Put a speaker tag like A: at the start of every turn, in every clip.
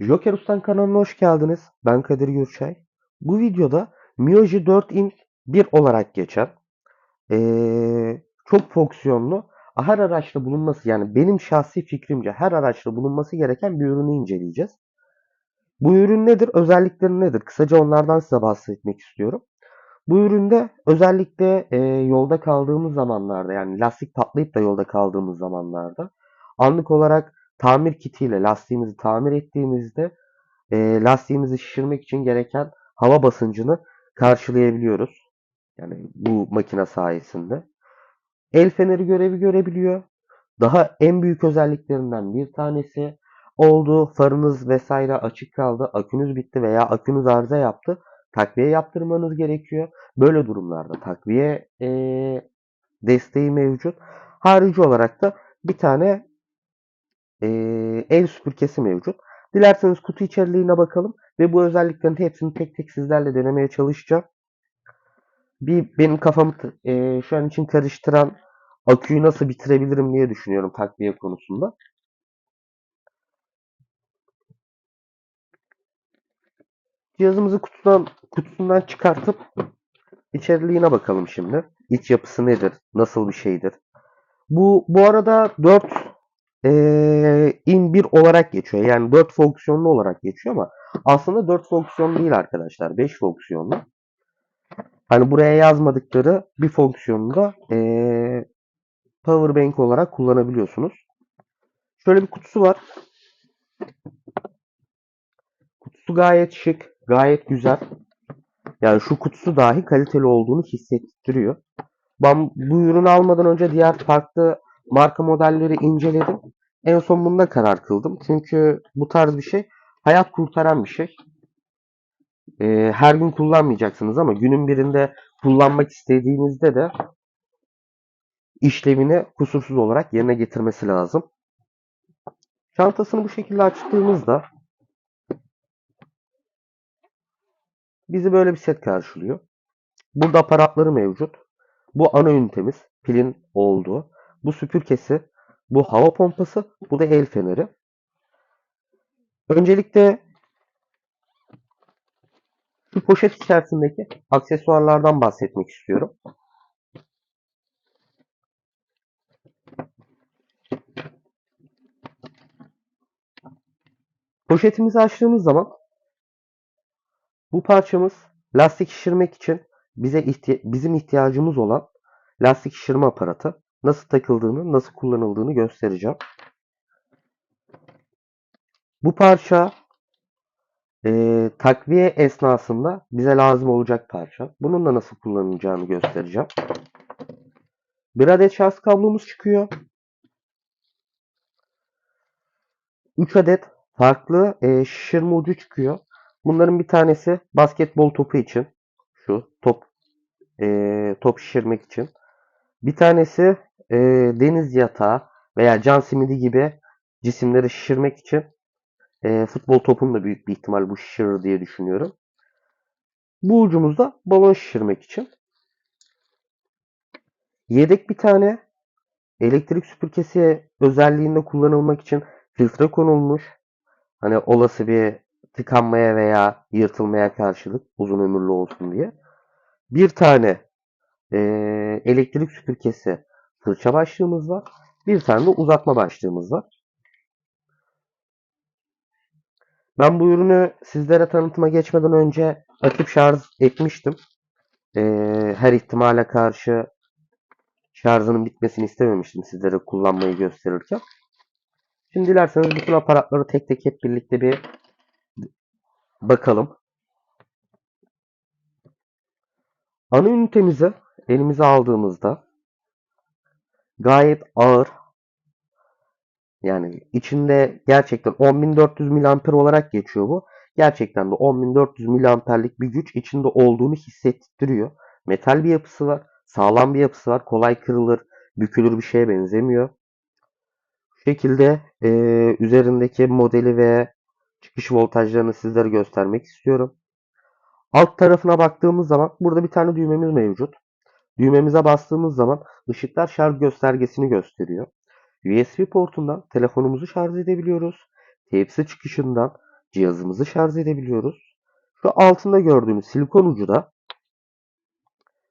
A: Joker Ustan kanalına hoş geldiniz. Ben Kadir Gürçay. Bu videoda Mioji 4 in 1 olarak geçen eee, çok fonksiyonlu her araçta bulunması yani benim şahsi fikrimce her araçta bulunması gereken bir ürünü inceleyeceğiz. Bu ürün nedir? Özellikleri nedir? Kısaca onlardan size bahsetmek istiyorum. Bu üründe özellikle eee, yolda kaldığımız zamanlarda yani lastik patlayıp da yolda kaldığımız zamanlarda anlık olarak tamir kitiyle lastiğimizi tamir ettiğimizde e, lastiğimizi şişirmek için gereken hava basıncını karşılayabiliyoruz. Yani bu makine sayesinde. El feneri görevi görebiliyor. Daha en büyük özelliklerinden bir tanesi oldu. Farınız vesaire açık kaldı. Akünüz bitti veya akünüz arıza yaptı. Takviye yaptırmanız gerekiyor. Böyle durumlarda takviye e, desteği mevcut. Harici olarak da bir tane e, el süpürgesi mevcut. Dilerseniz kutu içeriğine bakalım ve bu özelliklerin hepsini tek tek sizlerle denemeye çalışacağım. Bir benim kafamı e, şu an için karıştıran aküyü nasıl bitirebilirim diye düşünüyorum takviye konusunda. Cihazımızı kutudan kutusundan çıkartıp içeriğine bakalım şimdi. İç yapısı nedir? Nasıl bir şeydir? Bu bu arada 4 e, in 1 olarak geçiyor. Yani 4 fonksiyonlu olarak geçiyor ama aslında 4 fonksiyon değil arkadaşlar. 5 fonksiyonlu. Hani buraya yazmadıkları bir fonksiyonu da e, power bank olarak kullanabiliyorsunuz. Şöyle bir kutusu var. Kutusu gayet şık, gayet güzel. Yani şu kutusu dahi kaliteli olduğunu hissettiriyor. Ben bu ürünü almadan önce diğer farklı marka modelleri inceledim. En son bunda karar kıldım. Çünkü bu tarz bir şey hayat kurtaran bir şey. Ee, her gün kullanmayacaksınız ama günün birinde kullanmak istediğinizde de işlevini kusursuz olarak yerine getirmesi lazım. Çantasını bu şekilde açtığımızda bizi böyle bir set karşılıyor. Burada aparatları mevcut. Bu ana ünitemiz, pilin olduğu. Bu süpürgesi, bu hava pompası, bu da el feneri. Öncelikle şu poşet içerisindeki aksesuarlardan bahsetmek istiyorum. Poşetimizi açtığımız zaman bu parçamız lastik şişirmek için bize ihtiya- bizim ihtiyacımız olan lastik şişirme aparatı. Nasıl takıldığını, nasıl kullanıldığını göstereceğim. Bu parça e, takviye esnasında bize lazım olacak parça. Bunun da nasıl kullanılacağını göstereceğim. Bir adet şarj kablomuz çıkıyor. 3 adet farklı e, şişirme ucu çıkıyor. Bunların bir tanesi basketbol topu için. Şu top e, top şişirmek için. Bir tanesi e, deniz yatağı veya can simidi gibi cisimleri şişirmek için. E, futbol topunu da büyük bir ihtimal bu şişirir diye düşünüyorum. Bu ucumuz da balon şişirmek için. Yedek bir tane elektrik süpürgesi özelliğinde kullanılmak için filtre konulmuş. Hani olası bir tıkanmaya veya yırtılmaya karşılık uzun ömürlü olsun diye. Bir tane e, elektrik süpürgesi fırça başlığımız var. Bir tane de uzatma başlığımız var. Ben bu ürünü sizlere tanıtıma geçmeden önce açıp şarj etmiştim. E, her ihtimale karşı şarjının bitmesini istememiştim sizlere kullanmayı gösterirken. Şimdi dilerseniz bütün aparatları tek tek hep birlikte bir bakalım. Ana ünitemizi elimize aldığımızda gayet ağır yani içinde gerçekten 10.400 mAh olarak geçiyor bu. Gerçekten de 10.400 mAh'lik bir güç içinde olduğunu hissettiriyor. Metal bir yapısı var. Sağlam bir yapısı var. Kolay kırılır, bükülür bir şeye benzemiyor. Bu şekilde e, üzerindeki modeli ve çıkış voltajlarını sizlere göstermek istiyorum. Alt tarafına baktığımız zaman burada bir tane düğmemiz mevcut. Düğmemize bastığımız zaman ışıklar şarj göstergesini gösteriyor. USB portundan telefonumuzu şarj edebiliyoruz. Type-C çıkışından cihazımızı şarj edebiliyoruz. Şu altında gördüğünüz silikon ucu da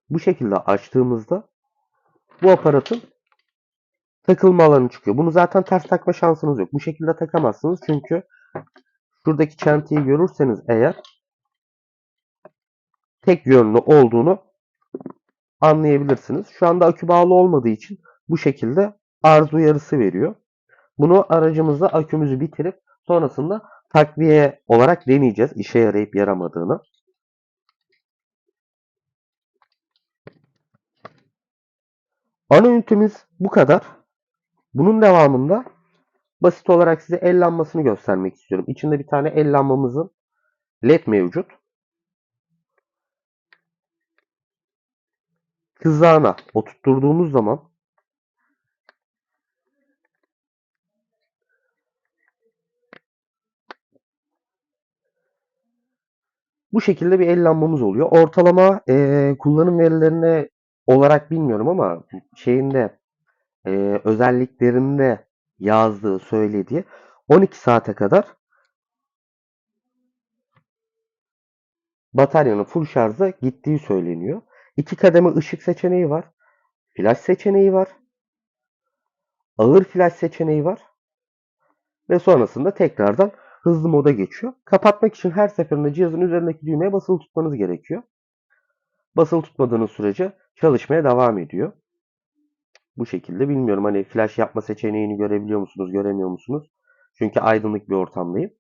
A: bu şekilde açtığımızda bu aparatın takılma alanı çıkıyor. Bunu zaten ters takma şansınız yok. Bu şekilde takamazsınız çünkü şuradaki çentiyi görürseniz eğer tek yönlü olduğunu anlayabilirsiniz. Şu anda akü bağlı olmadığı için bu şekilde arıza uyarısı veriyor. Bunu aracımızda akümüzü bitirip sonrasında takviye olarak deneyeceğiz işe yarayıp yaramadığını. Ana ünitemiz bu kadar. Bunun devamında basit olarak size el lambasını göstermek istiyorum. İçinde bir tane el lambamızın led mevcut. Kızağına oturtturduğumuz zaman bu şekilde bir el lambamız oluyor. Ortalama eee, kullanım verilerine olarak bilmiyorum ama şeyinde eee, özelliklerinde yazdığı söylediği 12 saate kadar bataryanın full şarja gittiği söyleniyor. İki kademe ışık seçeneği var. Flash seçeneği var. Ağır flash seçeneği var. Ve sonrasında tekrardan hızlı moda geçiyor. Kapatmak için her seferinde cihazın üzerindeki düğmeye basılı tutmanız gerekiyor. Basılı tutmadığınız sürece çalışmaya devam ediyor. Bu şekilde bilmiyorum hani flash yapma seçeneğini görebiliyor musunuz, göremiyor musunuz? Çünkü aydınlık bir ortamdayım.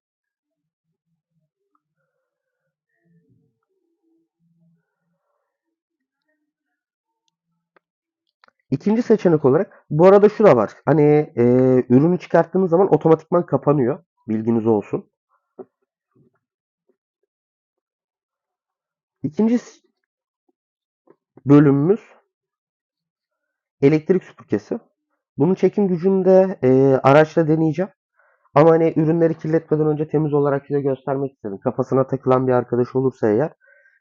A: İkinci seçenek olarak bu arada şu da var. Hani e, ürünü çıkarttığınız zaman otomatikman kapanıyor. Bilginiz olsun. İkinci bölümümüz elektrik süpürgesi. Bunun çekim gücünü de e, araçla deneyeceğim. Ama hani ürünleri kirletmeden önce temiz olarak size göstermek istedim. Kafasına takılan bir arkadaş olursa eğer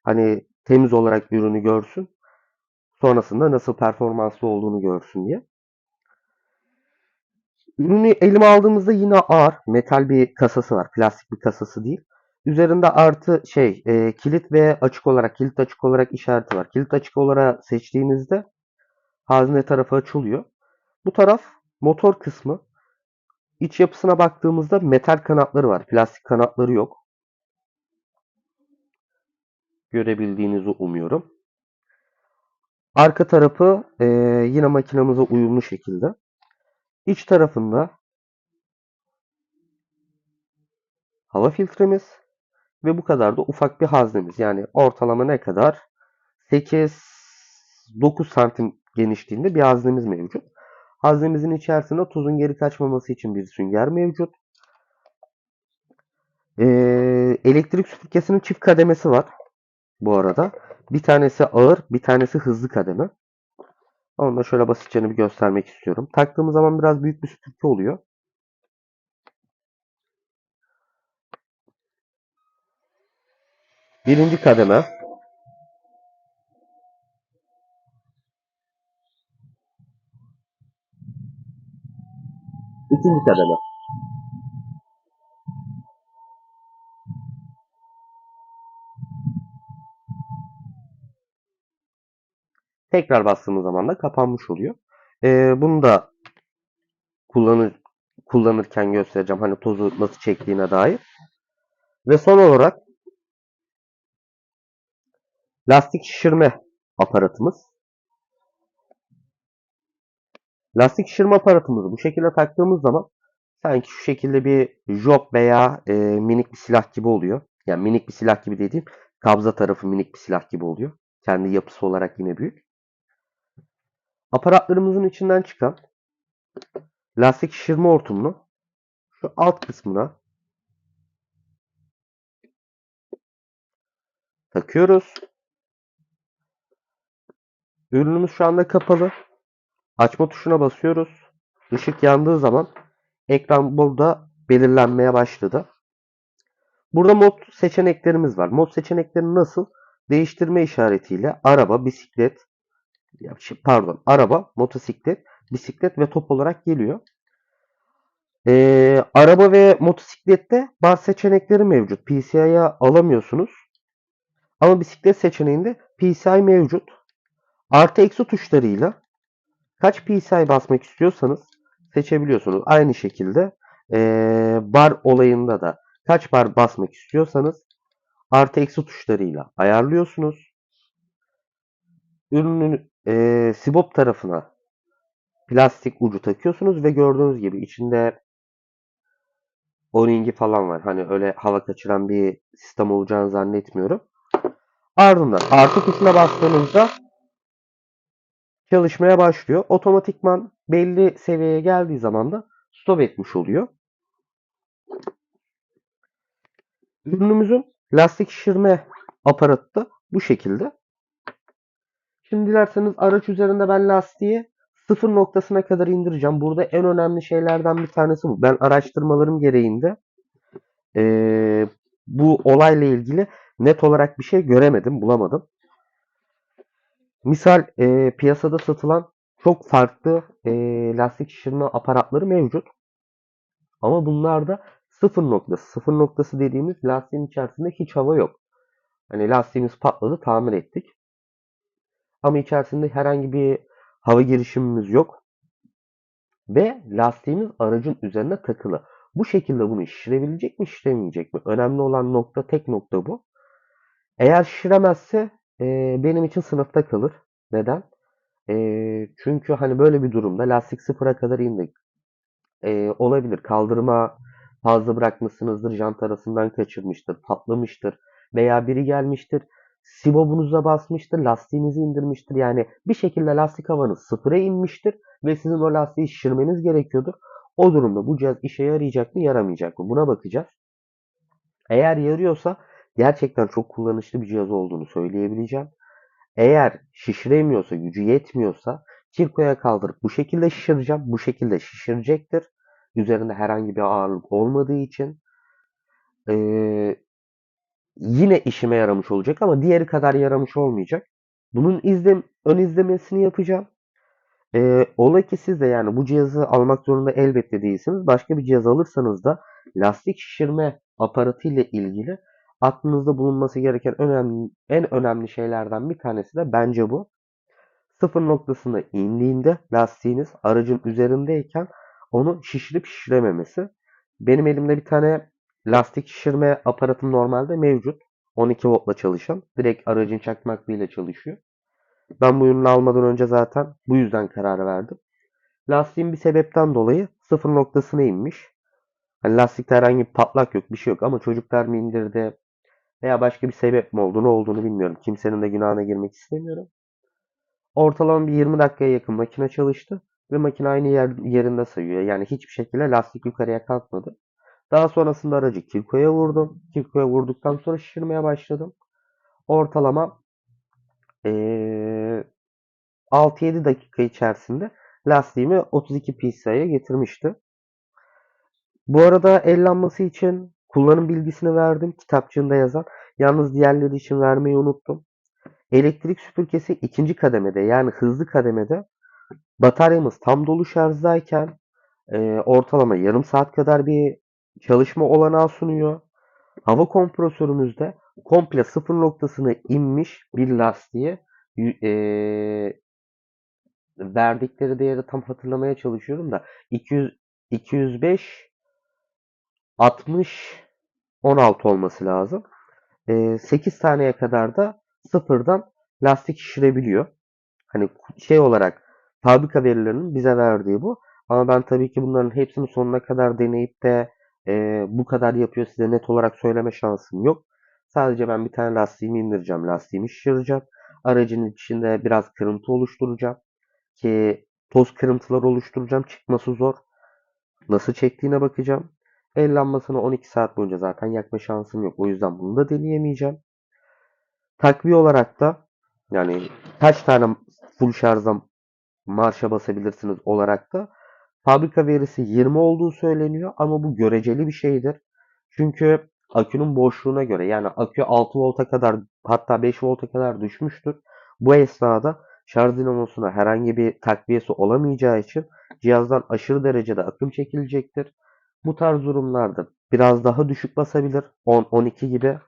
A: hani temiz olarak ürünü görsün. Sonrasında nasıl performanslı olduğunu görsün diye. Ürünü elime aldığımızda yine ağır metal bir kasası var. Plastik bir kasası değil. Üzerinde artı şey e, kilit ve açık olarak kilit açık olarak işareti var. Kilit açık olarak seçtiğinizde hazne tarafı açılıyor. Bu taraf motor kısmı. İç yapısına baktığımızda metal kanatları var. Plastik kanatları yok. Görebildiğinizi umuyorum. Arka tarafı e, yine makinamıza uyumlu şekilde. İç tarafında hava filtremiz ve bu kadar da ufak bir haznemiz. Yani ortalama ne kadar? 8-9 santim genişliğinde bir haznemiz mevcut. Haznemizin içerisinde tuzun geri kaçmaması için bir sünger mevcut. Ee, elektrik süpürgesinin çift kademesi var bu arada. Bir tanesi ağır, bir tanesi hızlı kademe. Onu da şöyle basitçe bir göstermek istiyorum. Taktığımız zaman biraz büyük bir süpürge oluyor. Birinci kademe. İkinci kademe. Tekrar bastığımız zaman da kapanmış oluyor. Ee, bunu da kullanır, kullanırken göstereceğim. Hani tozu nasıl çektiğine dair. Ve son olarak lastik şişirme aparatımız. Lastik şişirme aparatımızı bu şekilde taktığımız zaman sanki şu şekilde bir job veya e, minik bir silah gibi oluyor. Yani minik bir silah gibi dediğim kabza tarafı minik bir silah gibi oluyor. Kendi yapısı olarak yine büyük. Aparatlarımızın içinden çıkan lastik şişirme hortumunu şu alt kısmına takıyoruz. Ürünümüz şu anda kapalı. Açma tuşuna basıyoruz. Işık yandığı zaman ekran burada belirlenmeye başladı. Burada mod seçeneklerimiz var. Mod seçenekleri nasıl? Değiştirme işaretiyle araba, bisiklet, pardon araba, motosiklet, bisiklet ve top olarak geliyor. Ee, araba ve motosiklette baz seçenekleri mevcut. PCI'ye alamıyorsunuz. Ama bisiklet seçeneğinde PCI mevcut. Artı eksi tuşlarıyla kaç PCI basmak istiyorsanız seçebiliyorsunuz. Aynı şekilde ee, bar olayında da kaç bar basmak istiyorsanız artı eksi tuşlarıyla ayarlıyorsunuz. Ürünün ee, sibop tarafına plastik ucu takıyorsunuz ve gördüğünüz gibi içinde O-ringi falan var. Hani öyle hava kaçıran bir sistem olacağını zannetmiyorum. Ardından artı tuşuna bastığınızda çalışmaya başlıyor. Otomatikman belli seviyeye geldiği zaman da stop etmiş oluyor. Ürünümüzün lastik şişirme aparatı da bu şekilde. Şimdi dilerseniz araç üzerinde ben lastiği sıfır noktasına kadar indireceğim. Burada en önemli şeylerden bir tanesi bu. Ben araştırmalarım gereğinde eee, bu olayla ilgili net olarak bir şey göremedim, bulamadım. Misal eee, piyasada satılan çok farklı eee, lastik şişirme aparatları mevcut. Ama bunlarda sıfır noktası. Sıfır noktası dediğimiz lastiğin içerisinde hiç hava yok. Hani lastiğimiz patladı, tamir ettik. Ama içerisinde herhangi bir hava girişimimiz yok. Ve lastiğimiz aracın üzerine takılı. Bu şekilde bunu şişirebilecek mi, şişiremeyecek mi? Önemli olan nokta, tek nokta bu. Eğer şişiremezse e, benim için sınıfta kalır. Neden? E, çünkü hani böyle bir durumda lastik sıfıra kadar indik. E, olabilir. Kaldırıma fazla bırakmışsınızdır. Jant arasından kaçırmıştır. Patlamıştır. Veya biri gelmiştir. Sibobunuza basmıştır. Lastiğinizi indirmiştir. Yani bir şekilde lastik havanız sıfıra inmiştir. Ve sizin o lastiği şişirmeniz gerekiyordur. O durumda bu cihaz işe yarayacak mı yaramayacak mı? Buna bakacağız. Eğer yarıyorsa gerçekten çok kullanışlı bir cihaz olduğunu söyleyebileceğim. Eğer şişiremiyorsa, gücü yetmiyorsa kirkoya kaldırıp bu şekilde şişireceğim. Bu şekilde şişirecektir. Üzerinde herhangi bir ağırlık olmadığı için. Ee, yine işime yaramış olacak ama diğeri kadar yaramış olmayacak. Bunun izlem ön izlemesini yapacağım. Ee, ola ki siz de yani bu cihazı almak zorunda elbette değilsiniz. Başka bir cihaz alırsanız da lastik şişirme aparatı ile ilgili aklınızda bulunması gereken önemli, en önemli şeylerden bir tanesi de bence bu. Sıfır noktasına indiğinde lastiğiniz aracın üzerindeyken onu şişirip şişirememesi. Benim elimde bir tane lastik şişirme aparatım normalde mevcut. 12 voltla çalışan. Direkt aracın çakmaklığıyla çalışıyor. Ben bu ürünü almadan önce zaten bu yüzden karar verdim. Lastiğin bir sebepten dolayı sıfır noktasına inmiş. Hani lastikte herhangi bir patlak yok, bir şey yok ama çocuklar mı indirdi veya başka bir sebep mi oldu, ne olduğunu bilmiyorum. Kimsenin de günahına girmek istemiyorum. Ortalama bir 20 dakikaya yakın makine çalıştı ve makine aynı yer, yerinde sayıyor. Yani hiçbir şekilde lastik yukarıya kalkmadı. Daha sonrasında aracı kirkoya vurdum. Kirkoya vurduktan sonra şişirmeye başladım. Ortalama ee, 6-7 dakika içerisinde lastiğimi 32 PSI'ye getirmişti. Bu arada ellanması için kullanım bilgisini verdim. Kitapçığında yazan. Yalnız diğerleri için vermeyi unuttum. Elektrik süpürgesi ikinci kademede yani hızlı kademede bataryamız tam dolu şarjdayken e, ortalama yarım saat kadar bir çalışma olanağı sunuyor. Hava kompresörümüzde komple sıfır noktasına inmiş bir lastiğe e, verdikleri değeri tam hatırlamaya çalışıyorum da 200 205 60 16 olması lazım. E, 8 taneye kadar da sıfırdan lastik şişirebiliyor. Hani şey olarak fabrika verilerinin bize verdiği bu. Ama ben tabii ki bunların hepsini sonuna kadar deneyip de e, bu kadar yapıyor size net olarak söyleme şansım yok. Sadece ben bir tane lastiğimi indireceğim. Lastiğimi şişireceğim. Aracın içinde biraz kırıntı oluşturacağım. Ki toz kırıntılar oluşturacağım. Çıkması zor. Nasıl çektiğine bakacağım. El lambasına 12 saat boyunca zaten yakma şansım yok. O yüzden bunu da deneyemeyeceğim. Takviye olarak da yani kaç tane full şarjda marşa basabilirsiniz olarak da fabrika verisi 20 olduğu söyleniyor ama bu göreceli bir şeydir. Çünkü akünün boşluğuna göre yani akü 6 volta kadar hatta 5 volta kadar düşmüştür. Bu esnada şarj dinamosuna herhangi bir takviyesi olamayacağı için cihazdan aşırı derecede akım çekilecektir. Bu tarz durumlarda biraz daha düşük basabilir. 10-12 gibi.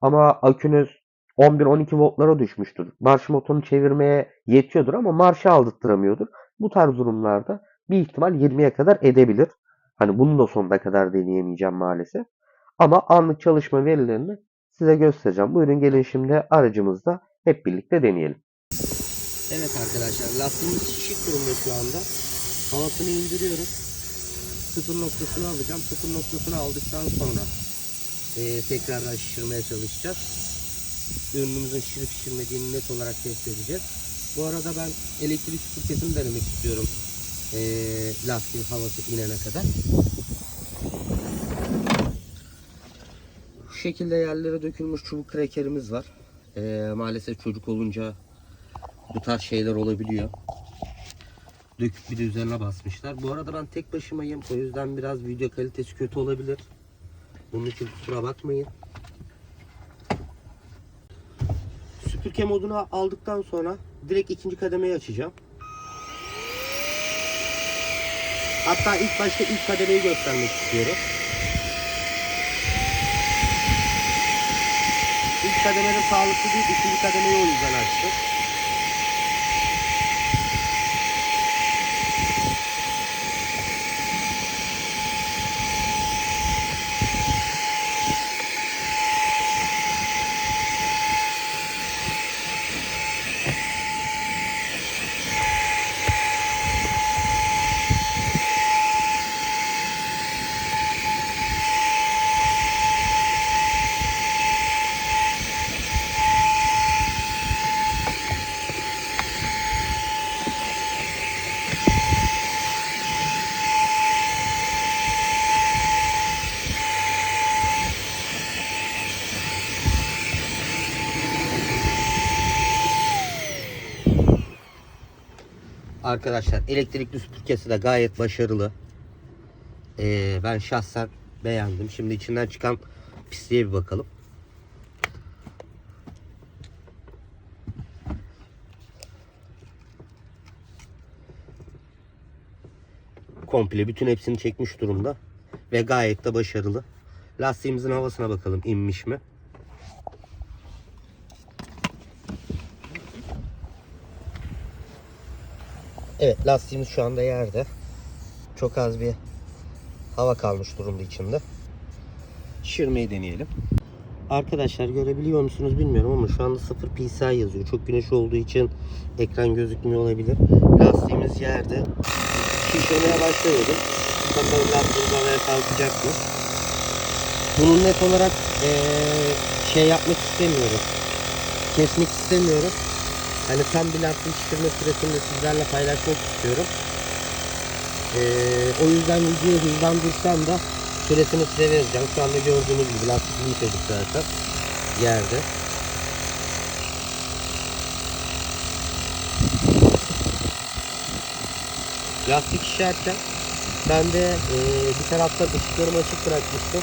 A: Ama akünüz 11-12 voltlara düşmüştür. Marş motorunu çevirmeye yetiyordur ama marşı aldırttıramıyordur. Bu tarz durumlarda bir ihtimal 20'ye kadar edebilir. Hani bunu da sonuna kadar deneyemeyeceğim maalesef. Ama anlık çalışma verilerini size göstereceğim. Buyurun gelin şimdi aracımızda hep birlikte deneyelim.
B: Evet arkadaşlar lastiğimiz şişik durumda şu anda. Havasını indiriyoruz. Sıfır noktasını alacağım. Sıfır noktasını aldıktan sonra eee tekrardan şişirmeye çalışacağız. Ürünümüzün şişirip şişirmediğini net olarak test edeceğiz. Bu arada ben elektrik süpürgesini denemek istiyorum. Eee lastiğin havası inene kadar. Şu şekilde yerlere dökülmüş çubuk krekerimiz var. Eee, maalesef çocuk olunca bu tarz şeyler olabiliyor. Döküp bir de üzerine basmışlar. Bu arada ben tek başımayım. O yüzden biraz video kalitesi kötü olabilir. Bunun için kusura bakmayın. Süpürge modunu aldıktan sonra direkt ikinci kademeyi açacağım. Hatta ilk başta ilk kademeyi göstermek istiyorum. İlk kademede sağlıklı değil, ikinci kademeyi o yüzden açtım. Arkadaşlar elektrikli süpürgesi de gayet başarılı. Ee, ben şahsen beğendim. Şimdi içinden çıkan pisliğe bir bakalım. Komple bütün hepsini çekmiş durumda. Ve gayet de başarılı. Lastiğimizin havasına bakalım inmiş mi? Evet lastiğimiz şu anda yerde. Çok az bir hava kalmış durumda içinde. Şişirmeyi deneyelim. Arkadaşlar görebiliyor musunuz bilmiyorum ama şu anda 0 PSI yazıyor. Çok güneş olduğu için ekran gözükmüyor olabilir. Lastiğimiz yerde. Şişirmeye başlıyoruz. Bakalım lastiğimiz havaya kalkacak mı? Bunu net olarak eee, şey yapmak istemiyorum. Kesmek istemiyorum. Hani tam bir lastik şişirme süresini sizlerle paylaşmak istiyorum. Ee, o yüzden videoyu hızlandırsam da süresini size vereceğim. Şu anda gördüğünüz gibi lastik yıkadık zaten yerde. Lastik şişerken ben de e, bir taraftan ışıklarımı açık bırakmıştım.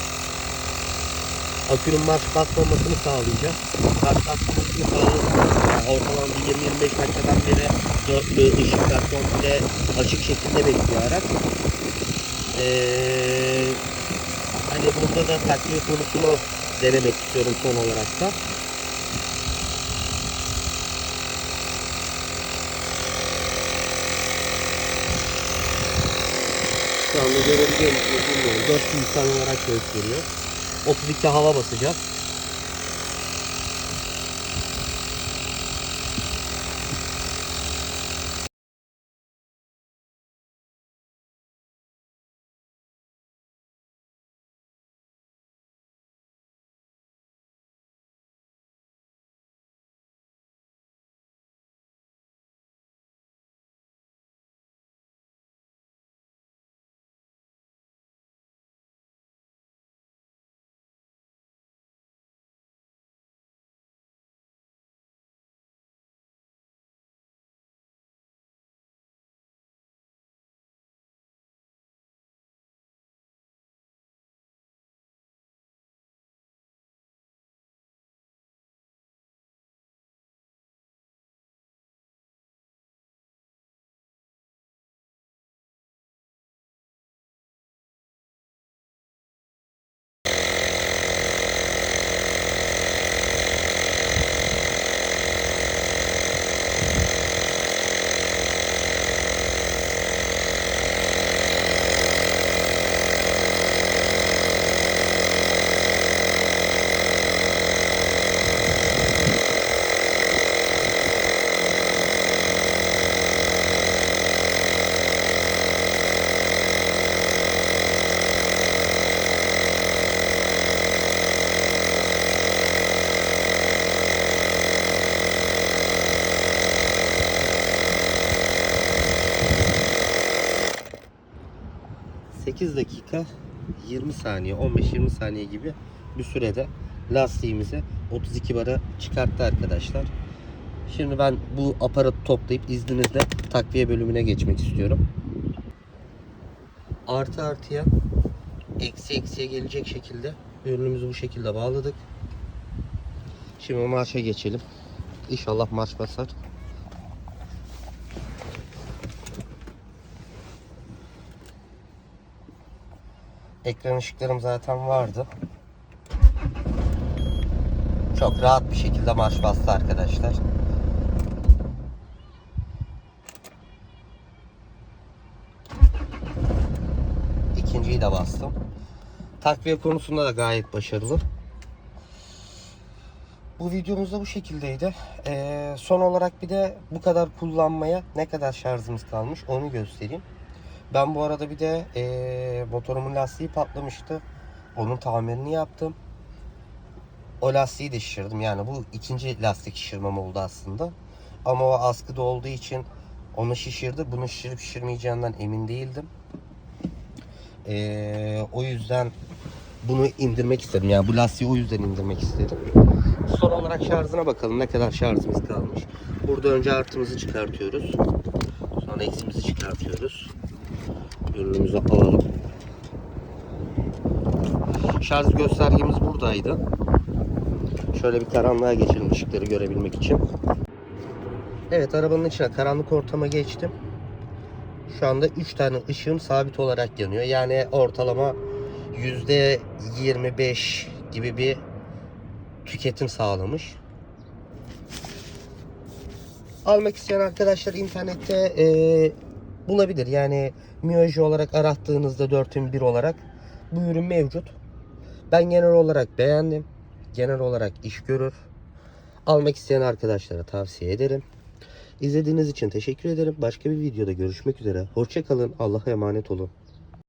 B: Akünün marş basmamasını sağlayacak. Marş basmamasını sağlayacak. Ortalama bir 20-25 metreden beri dörtlü ışıklar komple açık şekilde bekliyor araç. Hani burada da takviye konusunu denemek istiyorum son olarak da. Şu anda görebiliyor musunuz bilmiyorum. 4 insan olarak gösteriyor. 32 hava basacağız. 8 dakika 20 saniye 15-20 saniye gibi bir sürede lastiğimizi 32 bara çıkarttı arkadaşlar. Şimdi ben bu aparatı toplayıp izninizle takviye bölümüne geçmek istiyorum. Artı artıya eksi eksiye gelecek şekilde ürünümüzü bu şekilde bağladık. Şimdi marşa geçelim. İnşallah marş basar. Ekran ışıklarım zaten vardı. Çok rahat bir şekilde marş bastı arkadaşlar. İkinciyi de bastım. Takviye konusunda da gayet başarılı. Bu videomuz da bu şekildeydi. Ee, son olarak bir de bu kadar kullanmaya ne kadar şarjımız kalmış onu göstereyim. Ben bu arada bir de ee, motorumun lastiği patlamıştı. Onun tamirini yaptım. O lastiği de şişirdim. Yani bu ikinci lastik şişirmem oldu aslında. Ama o askıda olduğu için onu şişirdi. Bunu şişirip şişirmeyeceğinden emin değildim. Ee, o yüzden bunu indirmek istedim. Yani bu lastiği o yüzden indirmek istedim. Son olarak şarjına bakalım. Ne kadar şarjımız kalmış. Burada önce artımızı çıkartıyoruz. Sonra eksimizi çıkartıyoruz. Ürünümüzü alalım. Şarj göstergemiz buradaydı. Şöyle bir karanlığa geçelim ışıkları görebilmek için. Evet arabanın içine karanlık ortama geçtim. Şu anda 3 tane ışığım sabit olarak yanıyor. Yani ortalama %25 gibi bir tüketim sağlamış. Almak isteyen arkadaşlar internette bulabilir. Yani Mioji olarak arattığınızda 4001 olarak bu ürün mevcut. Ben genel olarak beğendim. Genel olarak iş görür. Almak isteyen arkadaşlara tavsiye ederim. İzlediğiniz için teşekkür ederim. Başka bir videoda görüşmek üzere. Hoşçakalın. Allah'a emanet olun.